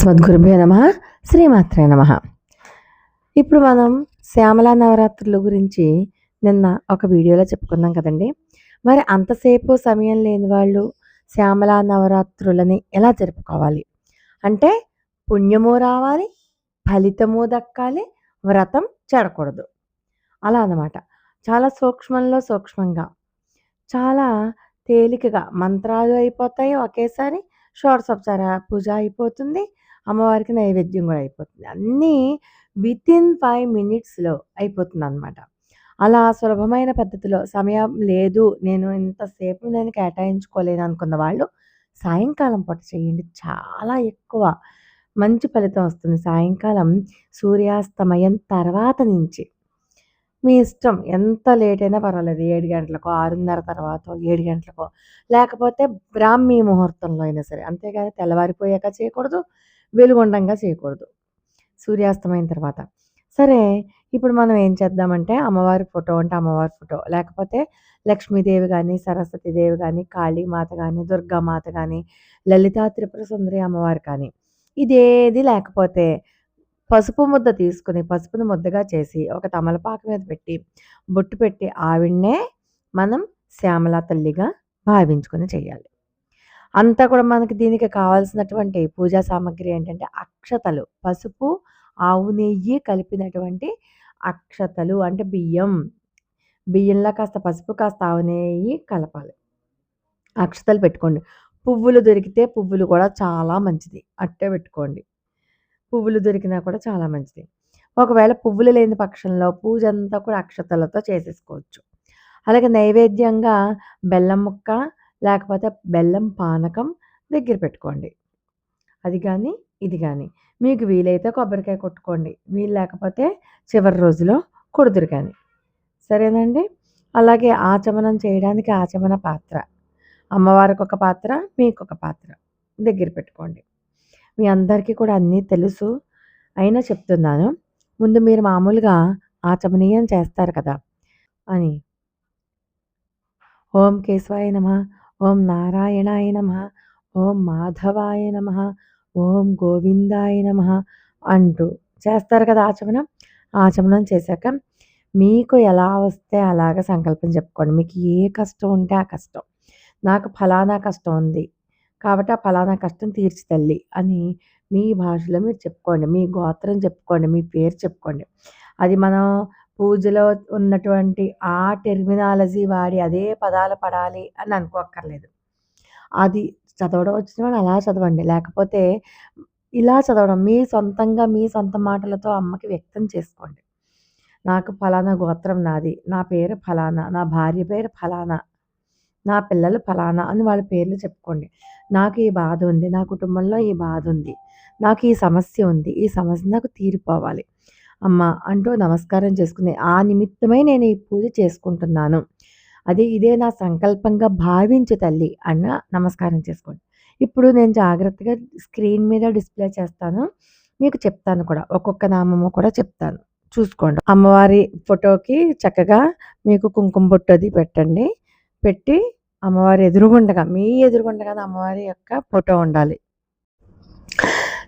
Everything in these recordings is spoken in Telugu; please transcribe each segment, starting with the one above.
అస్మద్గురుభ్యో నమ. శ్రీమాత్రే నమ. ఇప్పుడు మనం శ్యామలా నవరాత్రుల గురించి నిన్న ఒక వీడియోలో చెప్పుకున్నాం కదండి. మరి అంతసేపు సమయం లేని వాళ్ళు శ్యామలా నవరాత్రులని ఎలా జరుపుకోవాలి? అంటే పుణ్యము రావాలి ఫలితము దక్కాలి వ్రతం చెడకూడదు. అలా అన్నమాట. చాలా సూక్ష్మంలో సూక్ష్మంగా చాలా తేలికగా మంత్రాలు అయిపోతాయి ఒకేసారి షోడసోపచార పూజ అయిపోతుంది అమ్మవారికి నైవేద్యం కూడా అయిపోతుంది. అన్నీ విత్ ఇన్ ఫైవ్ మినిట్స్లో అయిపోతుంది అనమాట అలా సులభమైన పద్ధతిలో సమయం లేదు నేను ఇంతసేపు నేను కేటాయించుకోలేను అనుకున్న వాళ్ళు సాయంకాలం పూట చేయండి. చాలా ఎక్కువ మంచి ఫలితం వస్తుంది సాయంకాలం సూర్యాస్తమయం తర్వాత నుంచి. మీ ఇష్టం ఎంత లేట్ అయినా పర్వాలేదు ఏడు గంటలకో ఆరున్నర తర్వాత ఏడు గంటలకో. లేకపోతే బ్రాహ్మీ ముహూర్తంలో అయినా సరే అంతేగాని తెల్లవారిపోయాక చేయకూడదు వెలుగుండంగా చేయకూడదు. సూర్యాస్తమైన తర్వాత. సరే ఇప్పుడు మనం ఏం చేద్దామంటే అమ్మవారి ఫోటో అంటే అమ్మవారి ఫోటో. లేకపోతే లక్ష్మీదేవి కానీ సరస్వతీదేవి కానీ కాళీమాత కానీ దుర్గామాత కానీ లలితా త్రిపుర సుందరి అమ్మవారు కానీ ఇదేది లేకపోతే పసుపు ముద్ద తీసుకుని పసుపుని ముద్దగా చేసి ఒక తమలపాకు మీద పెట్టి బొట్టు పెట్టి ఆవిడనే మనం శ్యామల తల్లిగా భావించుకొని చేయాలి. అంతా కూడా మనకి దీనికి కావాల్సినటువంటి పూజా సామాగ్రి ఏంటంటే అక్షతలు. పసుపు ఆవు నెయ్యి కలిపినటువంటి అక్షతలు అంటే బియ్యం. బియ్యంలో కాస్త పసుపు కాస్త ఆవు నెయ్యి కలపాలి. అక్షతలు పెట్టుకోండి. పువ్వులు దొరికితే పువ్వులు కూడా చాలా మంచిది. అట్టే పెట్టుకోండి. పువ్వులు దొరికినా కూడా చాలా మంచిది. ఒకవేళ పువ్వులు లేని పక్షంలో పూజ అంతా కూడా అక్షతలతో చేసేసుకోవచ్చు. అలాగే నైవేద్యంగా బెల్లం ముక్క లేకపోతే బెల్లం పానకం దగ్గర పెట్టుకోండి. అది కానీ ఇది కానీ మీకు వీలైతే కొబ్బరికాయ కొట్టుకోండి. వీలు లేకపోతే చివరి రోజులో కొడుతురు కానీ సరేనండి? అలాగే ఆచమనం చేయడానికి ఆచమన పాత్ర. అమ్మవారికి ఒక పాత్ర మీకు ఒక పాత్ర దగ్గర పెట్టుకోండి. మీ అందరికీ కూడా అన్నీ తెలుసు. అయినా చెప్తున్నాను ముందు మీరు మామూలుగా ఆచమనీయం చేస్తారు కదా అని. ఓం కేశవాయ నమ. ఓం నారాయణాయ నమ ఓం మాధవాయ నమ ఓం గోవిందాయ నమ అంటూ చేస్తారు కదా ఆచమనం. ఆచమనం చేశాక మీకు ఎలా వస్తే అలాగ సంకల్పం చెప్పుకోండి. మీకు ఏ కష్టం ఉంటే ఆ కష్టం. నాకు ఫలానా కష్టం ఉంది. కాబట్టి ఆ ఫలానా కష్టం తీర్చి తల్లి అని మీ భాషలో మీరు చెప్పుకోండి. మీ గోత్రం చెప్పుకోండి. మీ పేరు చెప్పుకోండి. అది మనం పూజలో ఉన్నటువంటి ఆ టెర్మినాలజీ వాడి అదే పదాలు పడాలి అని అనుకోక్కర్లేదు. అది చదవడం వచ్చిన వాళ్ళు అలా చదవండి. లేకపోతే ఇలా చదవడం మీ సొంతంగా మీ సొంత మాటలతో అమ్మకి వ్యక్తం చేసుకోండి. నాకు ఫలానా గోత్రం నాది నా పేరు ఫలానా నా భార్య పేరు ఫలానా నా పిల్లలు ఫలానా అని వాళ్ళ పేర్లు చెప్పుకోండి. నాకు ఈ బాధ ఉంది నా కుటుంబంలో ఈ బాధ ఉంది నాకు ఈ సమస్య ఉంది ఈ సమస్య నాకు తీరిపోవాలి. అమ్మ అంటూ నమస్కారం చేసుకుంది ఆ నిమిత్తమే నేను ఈ పూజ చేసుకుంటున్నాను. అది ఇదే నా సంకల్పంగా భావించు తల్లి అన్న నమస్కారం చేసుకోండి. ఇప్పుడు నేను జాగ్రత్తగా స్క్రీన్ మీద డిస్ప్లే చేస్తాను. మీకు చెప్తాను కూడా. ఒక్కొక్క నామము కూడా చెప్తాను. చూసుకోండి. అమ్మవారి ఫోటోకి చక్కగా మీకు కుంకుమ బొట్టు అది పెట్టండి. పెట్టి అమ్మవారి ఎదురుగుండగా మీ ఎదురుగుండగా అమ్మవారి యొక్క ఫోటో ఉండాలి.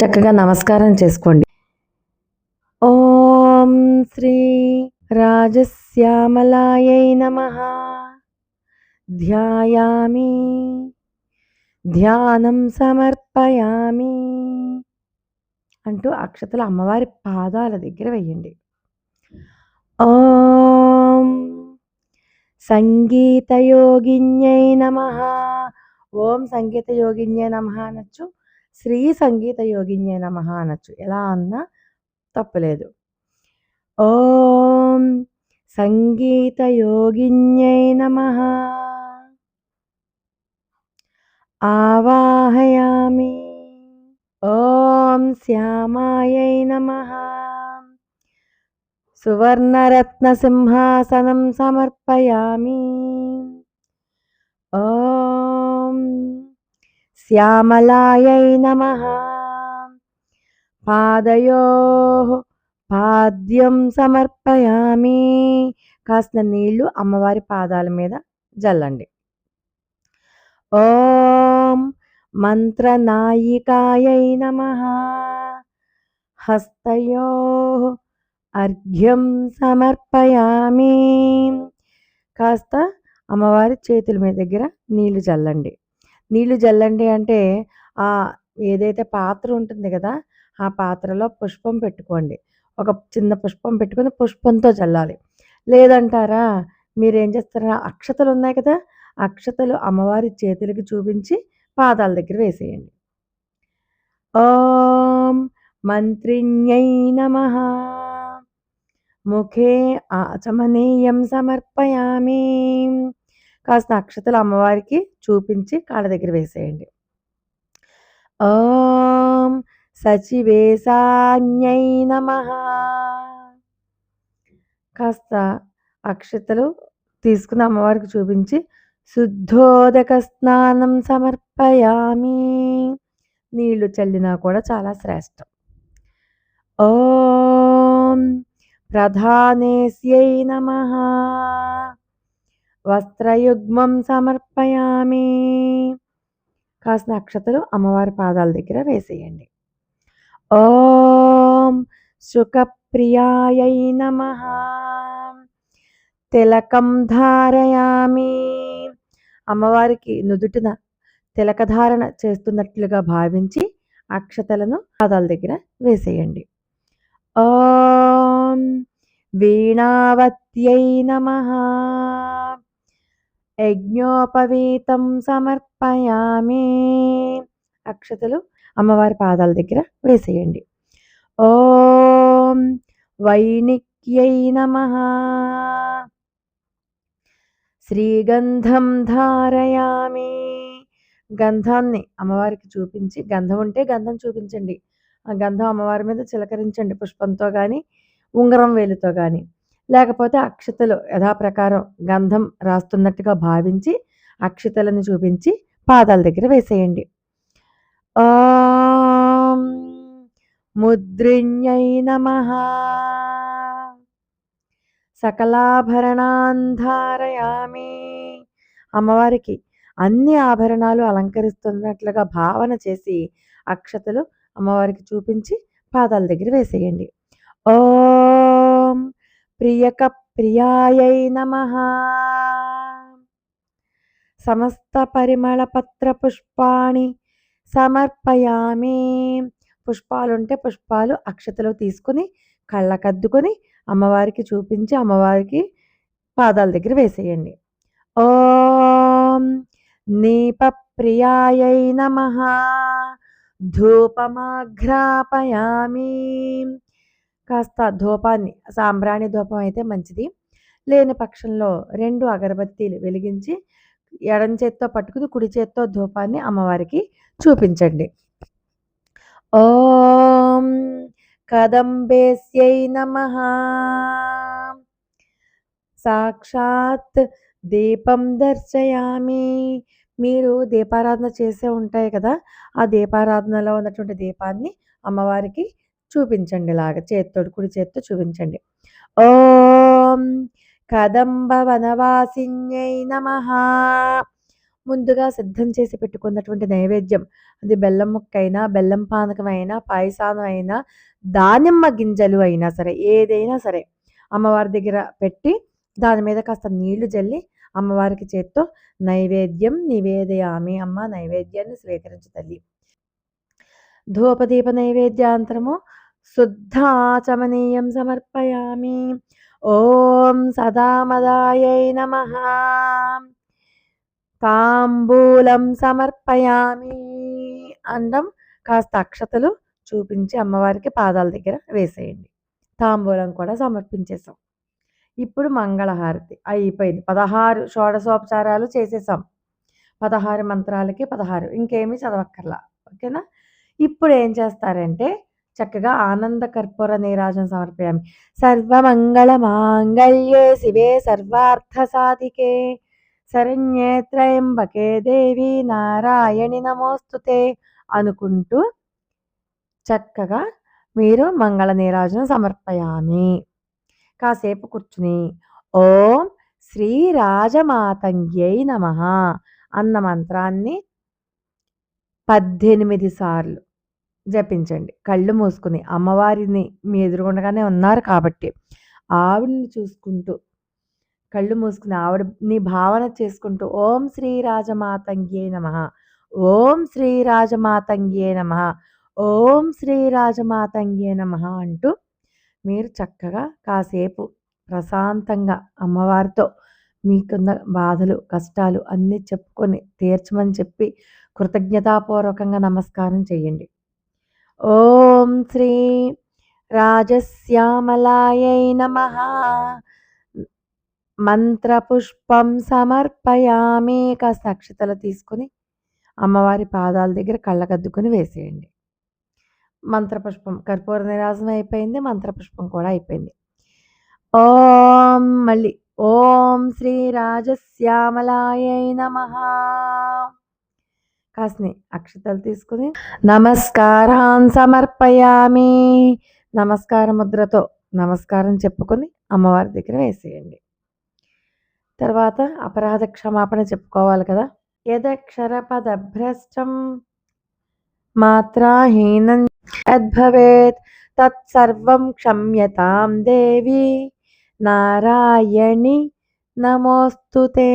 చక్కగా నమస్కారం చేసుకోండి. ఓం శ్రీ రాజశ్యామలాయై నమ. ధ్యాయామి. ధ్యానం సమర్పయామి. అంటూ అక్షతలు అమ్మవారి పాదాల దగ్గర వెయ్యండి ఓం సంగీతయోగిన్యై నమ. ఓం సంగీత యోగిన్యై నమ అనొచ్చు. శ్రీ సంగీత యోగిన్యై నమ అనొచ్చు. ఎలా అన్నా తప్పలేదు. ఓం సంగీత యోగిన్యై నమ. ఆవాహయామి. ఓం శ్యామాయై నమ. సువర్ణరత్నసింహాసనం సమర్పయామి. ఓం శ్యామలాయై నమః. పాదయో పాద్యం సమర్పయామి. కాస్త నీళ్ళు అమ్మవారి పాదాల మీద జల్లండి. ఓం మంత్రనాయికాయై నమ. హస్తయో అర్ఘ్యం సమర్పయామి. కాస్త అమ్మవారి చేతుల మీద దగ్గర నీళ్ళు చల్లండి నీళ్ళు చల్లండి అంటే ఆ ఏదైతే పాత్ర ఉంటుంది కదా ఆ పాత్రలో పుష్పం పెట్టుకోండి. ఒక చిన్న పుష్పం పెట్టుకొని పుష్పంతో చల్లాలి. లేదంటారా? మీరేం చేస్తారా అక్షతలు ఉన్నాయి కదా? అక్షతలు అమ్మవారి చేతులకి చూపించి పాదాల దగ్గర వేసేయండి. ఓం మంత్రిణ్యై నమ. ముఖే ఆచమనీయం సమర్పయామి. కాస్త అక్షతలు అమ్మవారికి చూపించి కాళ్ళ దగ్గర వేసేయండి. ఓం సచివేశాన్యై నమ కాస్త అక్షతలు తీసుకుని అమ్మవారికి చూపించి శుద్ధోదక స్నానం సమర్పయామి. నీళ్ళు చల్లినా కూడా చాలా శ్రేష్టం. ఓం ప్రధానేస్యై నమ. వస్త్రయుగ్మం సమర్పయామి. కాసిన అక్షతలు అమ్మవారి పాదాల దగ్గర వేసేయండి. ఓం సుఖప్రియాయై నమ తిలకం ధారయామి। అమ్మవారికి నుదుటిన తిలకధారణ చేస్తున్నట్లుగా భావించి అక్షతలను పాదాల దగ్గర వేసేయండి. ఓం వీణావత్యై నమ। యజ్ఞోపవీతం సమర్పయామి। అక్షతలు అమ్మవారి పాదాల దగ్గర వేసేయండి. ఓం వైణిక్యై నమ. శ్రీగంధం ధారయామి. గంధాన్ని అమ్మవారికి చూపించి గంధం ఉంటే గంధం చూపించండి. ఆ గంధం అమ్మవారి మీద చిలకరించండి పుష్పంతో కానీ ఉంగరం వేలుతో కానీ లేకపోతే అక్షతలు యథాప్రకారం గంధం రాస్తున్నట్టుగా భావించి అక్షతలను చూపించి పాదాల దగ్గర వేసేయండి. ఓం ముద్రిణ్యై నమ సకలాభరణాంధారయామి అమ్మవారికి అన్ని ఆభరణాలు అలంకరిస్తున్నట్లుగా భావన చేసి అక్షతలు అమ్మవారికి చూపించి పాదాల దగ్గర వేసేయండి. ఓం ప్రియక ప్రియాయై నమ. సమస్త పరిమళ పత్ర పుష్పాణి సమర్పయామి. పుష్పాలుంటే పుష్పాలు అక్షతలు తీసుకుని కళ్ళకద్దుకొని అమ్మవారికి చూపించి అమ్మవారికి పాదాల దగ్గర వేసేయండి. ఓం నీప ప్రియాయై నమ. ధూపమాఘ్రాపయామి. కాస్త ధూపాన్ని సాంబ్రాణి ధూపం అయితే మంచిది. లేని పక్షంలో రెండు అగరబత్తీలు వెలిగించి ఎడం చేత్తో పట్టుకుని కుడి చేత్తో ధూపాన్ని అమ్మవారికి చూపించండి. ఓం కదంబేస్యై నమ. సాక్షాత్ దీపం దర్శయామి. మీరు దీపారాధన చేసే ఉంటాయి కదా ఆ దీపారాధనలో ఉన్నటువంటి దీపాన్ని అమ్మవారికి చూపించండి ఇలాగ చేత్తోడు కుడి చేత్తో చూపించండి. ఓం కదంబ వనవాసిన్యై నమ. ముందుగా సిద్ధం చేసి పెట్టుకున్నటువంటి నైవేద్యం. అది బెల్లం ముక్కైనా బెల్లం పానకం అయినా పాయసానం అయినా దానిమ్మ గింజలు అయినా సరే ఏదైనా సరే అమ్మవారి దగ్గర పెట్టి దాని మీద కాస్త నీళ్ళు జల్లి అమ్మవారికి చేత్తో నైవేద్యం నివేదయామి అమ్మ నైవేద్యాన్ని స్వీకరించు తల్లి. ధూపదీప నైవేద్యాంతరము శుద్ధాచమనీయం సమర్పయామి ఓం సదామదాయై నమ తాంబూలం సమర్పయామి అండం కాస్త అక్షతలు చూపించి అమ్మవారికి పాదాల దగ్గర వేసేయండి. తాంబూలం కూడా సమర్పించేసాం ఇప్పుడు మంగళహారతి అయిపోయింది. పదహారు షోడశోపచారాలు చేసేసాం పదహారు మంత్రాలకి పదహారు. ఇంకేమీ చదవక్కర్లా. ఓకేనా? ఇప్పుడు ఏం చేస్తారంటే చక్కగా ఆనంద కర్పూర నీరాజన సమర్పయామి. సర్వమంగళ మాంగళ్యే శివే సర్వార్థ సాధికే శరణ్యే త్రయంబకే దేవి నారాయణి నమోస్తుతే అనుకుంటూ చక్కగా మీరు మంగళ నీరాజనం సమర్పయామి. కాసేపు కూర్చుని ఓం శ్రీ రాజమాతంగ్యై నమ అన్న మంత్రాన్ని పద్దెనిమిది సార్లు జపించండి. కళ్ళు మూసుకుని అమ్మవారిని మీ ఎదురుగుండగానే ఉన్నారు కాబట్టి. ఆవిడని చూసుకుంటూ కళ్ళు మూసుకుని ఆవిడని భావన చేసుకుంటూ ఓం శ్రీ రాజమాతంగ్యే నమ. ఓం శ్రీ రాజమాతంగ్యే నమ. ఓం శ్రీ రాజమాతంగ్యే నమ అంటూ మీరు చక్కగా కాసేపు ప్రశాంతంగా అమ్మవారితో మీకున్న బాధలు కష్టాలు అన్నీ చెప్పుకొని తీర్చమని చెప్పి కృతజ్ఞతాపూర్వకంగా నమస్కారం చేయండి. ఓం శ్రీ రాజశ్యామలాయై నమ. మంత్రపుష్పం సమర్పయామి. కాస్త అక్షతలు తీసుకొని అమ్మవారి పాదాల దగ్గర కళ్ళకద్దుకొని వేసేయండి. మంత్రపుష్పం కర్పూర నిరాజనం అయిపోయింది మంత్రపుష్పం కూడా అయిపోయింది. ఓం మళ్ళీ. ఓం శ్రీ రాజశ్యామలాయై నమ. కాస్ని అక్షతలు తీసుకుని నమస్కారాన్ సమర్పయామి. నమస్కార ముద్రతో నమస్కారం చెప్పుకొని అమ్మవారి దగ్గర వేసేయండి. తర్వాత అపరాధ క్షమాపణ చెప్పుకోవాలి కదా. యదక్షర పదభ్రష్టం మాత్రాహీనం యద్భవేత్ తత్సర్వం క్షమ్యతాం దేవి. నారాయణి నమోస్తుతే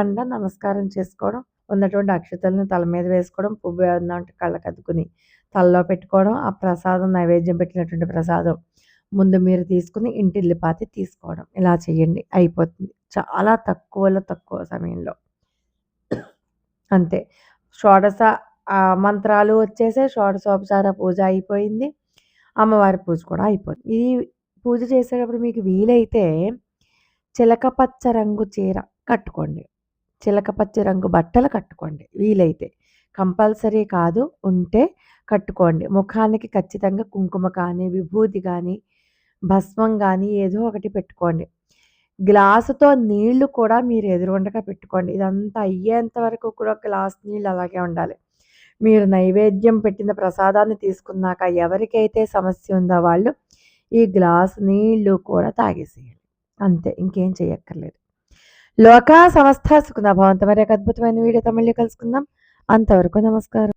అండ నమస్కారం చేసుకోవడం ఉన్నటువంటి అక్షతలను తల మీద వేసుకోవడం పువ్వు ఏమన్నా కళ్ళ అద్దుకుని తలలో పెట్టుకోవడం ఆ ప్రసాదం నైవేద్యం పెట్టినటువంటి ప్రసాదం ముందు మీరు తీసుకుని ఇంటిల్లిపాతి తీసుకోవడం. ఇలా చేయండి. అయిపోతుంది. చాలా తక్కువలో తక్కువ సమయంలో. అంతే. షోడశ మంత్రాలు వచ్చేసే షోడశోపచార పూజ అయిపోయింది. అమ్మవారి పూజ కూడా అయిపోయింది. ఈ పూజ చేసేటప్పుడు మీకు వీలైతే చిలక పచ్చ రంగు చీర కట్టుకోండి. చిలక పచ్చ రంగు బట్టలు కట్టుకోండి. వీలైతే. కంపల్సరీ కాదు ఉంటే కట్టుకోండి. ముఖానికి ఖచ్చితంగా కుంకుమ కానీ విభూతి కానీ భస్మం కానీ ఏదో ఒకటి పెట్టుకోండి. గ్లాసుతో నీళ్ళు కూడా మీరు ఎదురుగుండగా పెట్టుకోండి. ఇదంతా అయ్యేంత వరకు కూడా గ్లాస్ నీళ్ళు అలాగే ఉండాలి. మీరు నైవేద్యం పెట్టిన ప్రసాదాన్ని తీసుకున్నాక ఎవరికైతే సమస్య ఉందో వాళ్ళు ఈ గ్లాస్ నీళ్ళు కూడా తాగేసేయాలి. అంతే ఇంకేం చేయక్కర్లేదు. లోకా సమస్త సుఖన భవంత మరి అద్భుతమైన వీడియోతో మళ్ళీ కలుసుకుందాం. అంతవరకు నమస్కారం.